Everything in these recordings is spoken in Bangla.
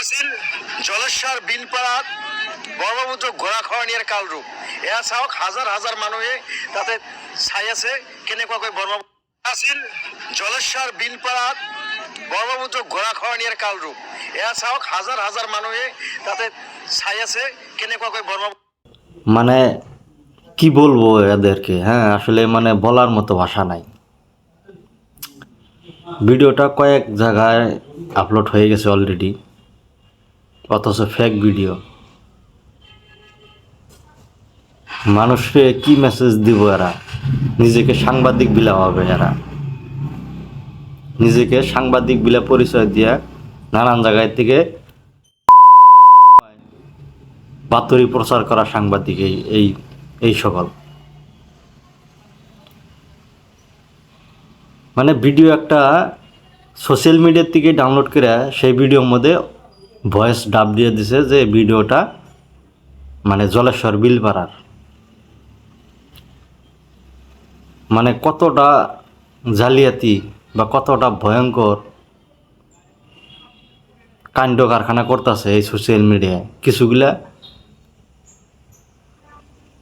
আছিল জলেশ্বর বিলপাড়াত ব্রহ্মপুত্র ঘোঁৰা খৰণীয়াৰ কালৰূপ এয়া চাওক হাজাৰ হাজাৰ মানুহে তাতে চাই আছে কেনেকুৱাকৈ ব্ৰহ্মপুত্ৰ আছিল জলেশ্বর বিলপাড়াত ব্রহ্মপুত্র খৰণীয়াৰ কালৰূপ এয়া চাওক হাজাৰ হাজাৰ মানুহে তাতে চাই আছে কেনেকুৱাকৈ ব্রহ্মপুত্ৰ মানে কি বলব এদেরকে হ্যাঁ? আসলে মানে বলার মতো ভাষা নাই। ভিডিওটা কয়েক জায়গায় আপলোড হয়ে গেছে অলরেডি অথচ ফেক ভিডিও মানুষকে কি মেসেজ দিব এরা? নিজেকে সাংবাদিক বিলা হবে এরা। নিজেকে সাংবাদিক বিলা পরিচয় দিয়া নানান জায়গায় থেকে বাতরি প্রচার করা সাংবাদিক এই এই সকল। মানে ভিডিও একটা সোশ্যাল মিডিয়ার থেকে ডাউনলোড করে সেই ভিডিওর মধ্যে ভয়েস ডাব দিয়ে দিছে যে ভিডিওটা মানে জলেশ্বর বিলপাড়ার। মানে কতটা জালিয়াতি বা কতটা ভয়ঙ্কর কাণ্ড কারখানা করতেছে এই সোশ্যাল মিডিয়ায় কিছুগুলা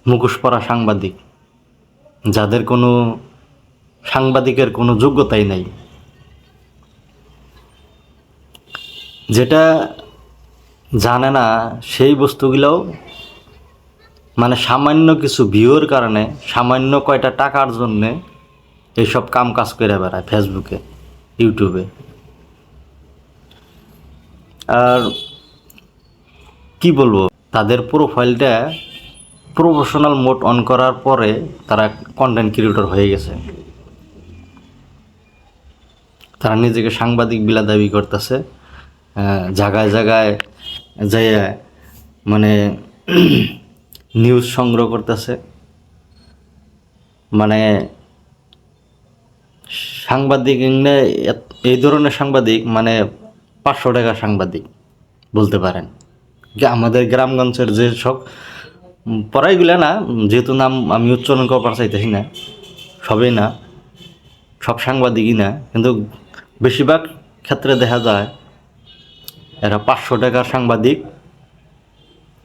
মুখোশ পরা সাংবাদিক, যাদের কোনো সাংবাদিকের কোনো যোগ্যতাই নাই। যেটা জানে না সেই বস্তুগুলোও মানে সামান্য কিছু ভিউর কারণে, সামান্য কয়টা টাকার জন্যে এইসব কাম কাজ করে বেড়ায় ফেসবুকে ইউটিউবে আর কি বলব, তাদের প্রোফাইলটা প্রফেশনাল মোড অন করার পরে তারা কন্টেন্ট ক্রিয়েটর হয়ে গেছে। তারা নিজেকে সাংবাদিক বিলা দাবি করতেছে জায়গায় জায়গায় যাই মানে নিউজ সংগ্রহ করতেছে। মানে সাংবাদিক এই ধরনের সাংবাদিক মানে পাঁচশো টাকা সাংবাদিক, বলতে পারেন। আমাদের গ্রামগঞ্জের যে সব, পড়াইগুলা না, যেহেতু নাম আমি উচ্চারণ করবার চাইতেছি না, সবই না, সব সাংবাদিকই না, কিন্তু বেশিরভাগ ক্ষেত্রে দেখা যায় এরা পাঁচশো টাকার সাংবাদিক।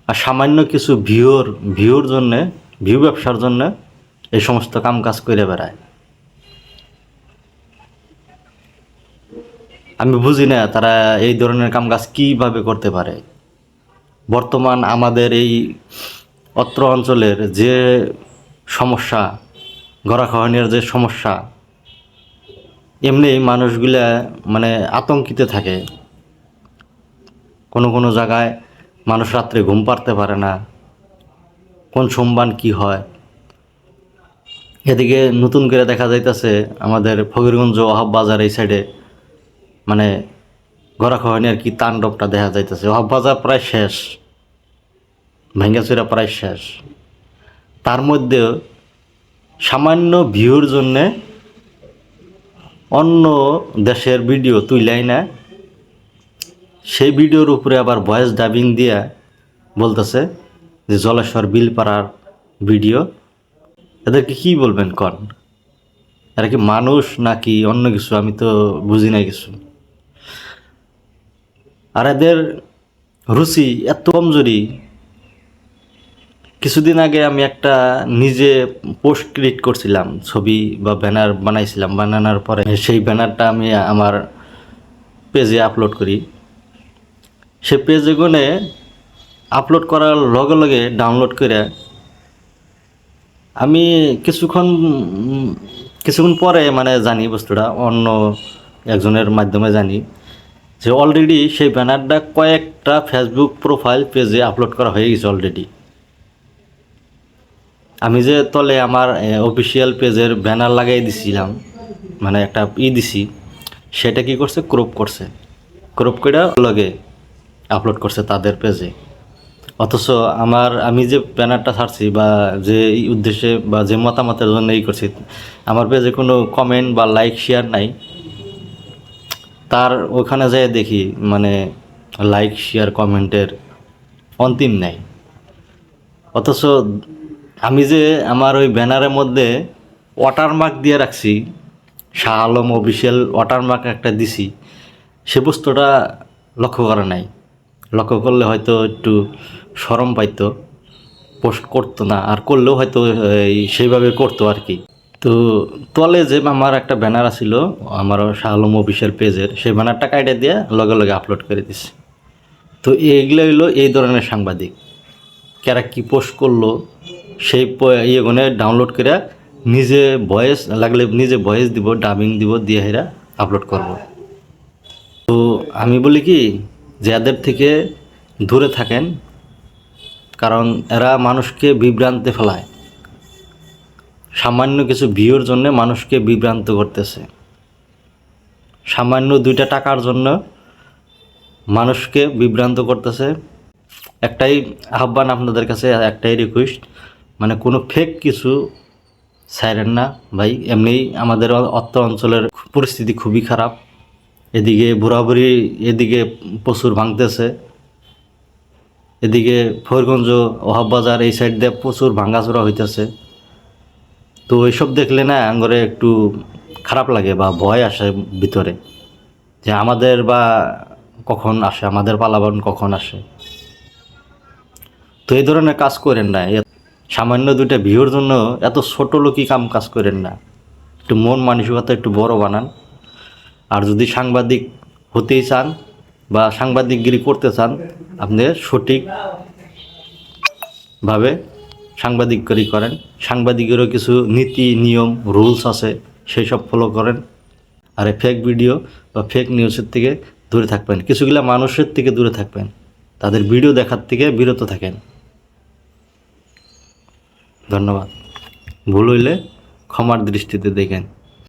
আর সামান্য কিছু ভিউর ভিউর জন্যে, ভিউ ব্যবসার জন্য এই সমস্ত কাম কাজ করে বেড়ায়। আমি বুঝি না তারা এই ধরনের কাম কাজ কীভাবে করতে পারে। বর্তমান আমাদের এই অত্র অঞ্চলের যে সমস্যা গড়াখাওয়ানির যে সমস্যা, এমনি মানুষগুলা মানে আতঙ্কিত থাকে। কোনো কোনো জায়গায় মানুষ রাত্রে ঘুম পারতে পারে না। কোন সোমবার কি হয়? এদিকে নতুন করে দেখা যাইতেছে আমাদের ফকিরগঞ্জ অহাব বাজার এই সাইডে মানে গড়াখাওয়ানির কি তাণ্ডবটা দেখা যাইতেছে। অহাব বাজার প্রায় শেষ, ভেঙ্গাচুরা প্রায় শেষ। তার মধ্যেও সামান্য ভিউর জন্যে অন্য দেশের ভিডিও তুইলাই না। সেই ভিডিওর উপরে আবার ভয়েস ডাবিং দিয়া বলতেছে যে জলেশ্বর বিল পাড়ার ভিডিও। এদেরকে কি বলবেন কন? এরা কি মানুষ নাকি অন্য কিছু? আমি তো বুঝি না কিছু। আর এদের রুচি এত কমজোরি। কিছুদিন আগে আমি একটা নিজে পোস্ট ক্রিয়েট করছিলাম, ছবি বা ব্যানার বানাইছিলাম। বানানোর পরে সেই ব্যানারটা আমি আমার পেজে আপলোড করি। সে পেজে গুনে আপলোড করার লগে লগে ডাউনলোড করে আমি কিছুক্ষণ কিছুক্ষণ পরে মানে জানি বস্তুটা, অন্য একজনের মাধ্যমে জানি যে অলরেডি সেই ব্যানারটা কয়েকটা ফেসবুক প্রোফাইল পেজে আপলোড করা হয়ে গেছে অলরেডি আমি যে তলে আমার অফিসিয়াল পেজের ব্যানার লাগাই দিছিলাম মানে একটা ই দিছি, সেটা কি করছে? ক্রপ করছে। ক্রপ করে লগে আপলোড করছে তাদের পেজে অথচ আমার, আমি যে ব্যানারটা ছাড়ছি বা যে উদ্দেশ্যে বা যে মতামতের জন্য এই করছি, আমার পেজে কোনো কমেন্ট বা লাইক শেয়ার নাই। তার ওখানে যেয়ে দেখি মানে লাইক শেয়ার কমেন্টের অন্তিম নাই। অথচ আমি যে আমার ওই ব্যানারের মধ্যে ওয়াটারমার্ক দিয়ে রাখছি, শাহ আলম অফিসিয়াল ওয়াটারমার্ক একটা দিছি, সে বস্তুটা লক্ষ্য করা নাই। লক্ষ্য করলে হয়তো একটু সরম পাইতো পোস্ট করতো না, আর করলেও হয়তো এই সেইভাবে করতো আর কি। তো তলে যে আমার একটা ব্যানার আছিল, আমার শাহ আলম অফিসের পেজের, সেই ব্যানারটা কাইটে দিয়ে লগে লগে আপলোড করে দিছি। তো এইগুলো হইল এই ধরনের সাংবাদিক। কারা কি পোস্ট করল, সেই ইয়েগুনে ডাউনলোড করে নিজে ভয়েস লাগলে নিজে ভয়েস দিব, ডাবিং দিব, দিয়ে হেরা আপলোড করব। তো আমি বলি কি যে এদের থেকে দূরে থাকেন, কারণ এরা মানুষকে বিভ্রান্তে ফেলায়। সামান্য কিছু ভিউর জন্য মানুষকে বিভ্রান্ত করতেছে। সামান্য দুইটা টাকার জন্য মানুষকে বিভ্রান্ত করতেছে। একটাই আহ্বান আপনাদের কাছে, একটাই রিকোয়েস্ট মানে কোনো ফেক কিছু ছাইরেন না। ভাই এমনিই আমাদের অত্র অঞ্চলের পরিস্থিতি খুবই খারাপ। এদিকে বুড়াবুড়ি এদিকে প্রচুর ভাঙতেছে। এদিকে ফরিগঞ্জ, ওহাববাজার এই সাইড দিয়ে প্রচুর ভাঙ্গাচোরা হইতেছে। তো এইসব দেখলে না আঙ্গরে একটু খারাপ লাগে বা ভয় আসে ভিতরে যে আমাদের বা কখন আসে, আমাদের পালাবন কখন আসে। তো এই ধরনের কাজ করেন না। সামান্য দুইটা ভিউর জন্য এত ছোট লোকই কাম কাজ করেন না। একটু মন মানসিকতা একটু বড় বানান। আর যদি সাংবাদিক হতেই চান বা সাংবাদিকগিরি করতে চান, আপনি সঠিকভাবে সাংবাদিকগিরি করেন। সাংবাদিকেরও কিছু নীতি, নিয়ম, রুলস আছে সেই সব ফলো করেন। আর এই ফেক ভিডিও বা ফেক নিউজের থেকে দূরে থাকবেন। কিছুগুলা মানুষের থেকে দূরে থাকবেন। তাদের ভিডিও দেখার থেকে বিরত থাকেন। ধন্যবাদ। ভুল হইলে ক্ষমার দৃষ্টিতে দেখেন।